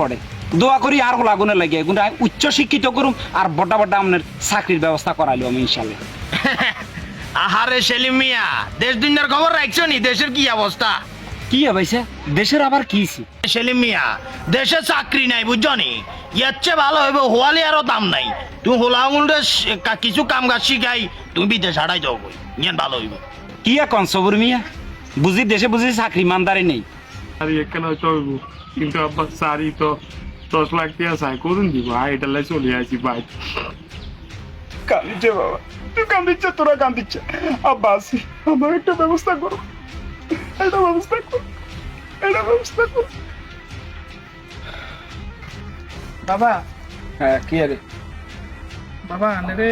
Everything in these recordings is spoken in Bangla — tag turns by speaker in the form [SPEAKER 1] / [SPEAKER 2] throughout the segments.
[SPEAKER 1] পড়ে। দোয়া করি আর লাগুনে লাগে এগুলো উচ্চ শিক্ষিত করুম আর বড় বড় আপনার চাকরির ব্যবস্থা করাইলো আমি ইনশাল্লাহ।
[SPEAKER 2] আহারে সেলিম মিয়া দেশ দুনিয়ার খবর রাখছো নি? দেশের কি অবস্থা?
[SPEAKER 1] কি দেশের আবার কি হইছে?
[SPEAKER 2] সেলিম মিয়া দেশে চাকরি নাই বুঝছ নি? ইয়ার চেয়ে ভালো হইব হোয়ালি আরও দাম নাই। তুমি হোলা আঙুলটা কিছু কাম কাজ শিখাই তুমি বিদেশ হারাই যাও ইয়ান ভালো হইব।
[SPEAKER 1] কি এখন সবুর মিয়া? বুঝি দেশে বুঝি চাকরি মানদারি নেই।
[SPEAKER 3] আর এখানে চলব কিন্তু আব্বা সারি তো দশ লাখ টাকা চাই করুন দিব আর এটা লাই চলে আসি ভাই। কান্দিচ্ছে বাবা তুই কান্দিচ্ছে তোরা কান্দিচ্ছে আব্বা আসি আমার একটা ব্যবস্থা করো। একটা ব্যবস্থা করো একটা ব্যবস্থা করো।
[SPEAKER 4] বাবা।
[SPEAKER 1] হ্যাঁ কি আরে?
[SPEAKER 4] বাবা আনেরে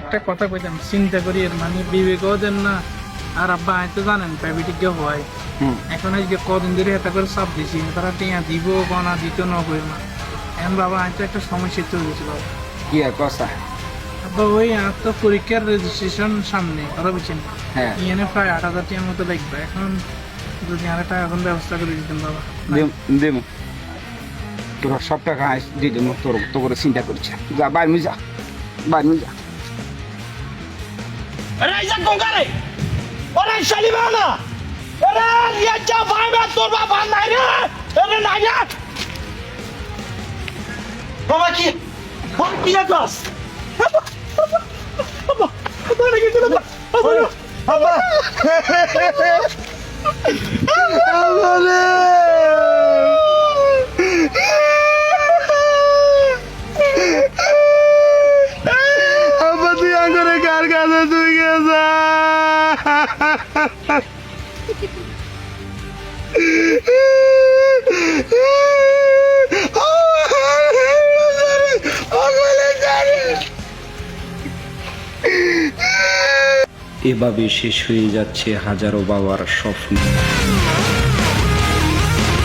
[SPEAKER 4] একটা কথা কইতাম চিন্তা করি এর মানে বিবেকও দেন না আর আব্বা আই তো জানেন প্রাইভেটিক হয়। এখন আজকে কদিন ধরে এটা করে চাপ দিছি তারা টিয়া দিব কনা দিত না কই না। এখন বাবা আই তো একটা সমস্যা তৈরি হয়েছে বাবা।
[SPEAKER 1] কি আর কথা
[SPEAKER 4] আব্বা ওই আর তো পরীক্ষার রেজিস্ট্রেশন সামনে ওরা বুঝছেন
[SPEAKER 1] হ্যাঁ।
[SPEAKER 4] ইএনএ প্রায় আট হাজার টাকার মতো লাগবে। এখন যদি আর একটা এখন ব্যবস্থা করে দিতেন বাবা।
[SPEAKER 1] দেব দেব তোর সব টাকা আইস দিয়ে দেবো তোর তো করে চিন্তা করছে। যা বাইরে যা বাইরে যা।
[SPEAKER 2] আরে ইসাক কোঙ্কারে ওরে সেলিম না আরে ইয়াচ্চা ভাই বা তোর বাবা নাই রে আরে নাই বাবা কি বাবা কি আকাশ
[SPEAKER 3] আব্বা তুই আঙ্গরে কার কাছে তুই গেছা
[SPEAKER 5] এভাবে শেষ হয়ে যাচ্ছে হাজারো বাবার স্বপ্ন।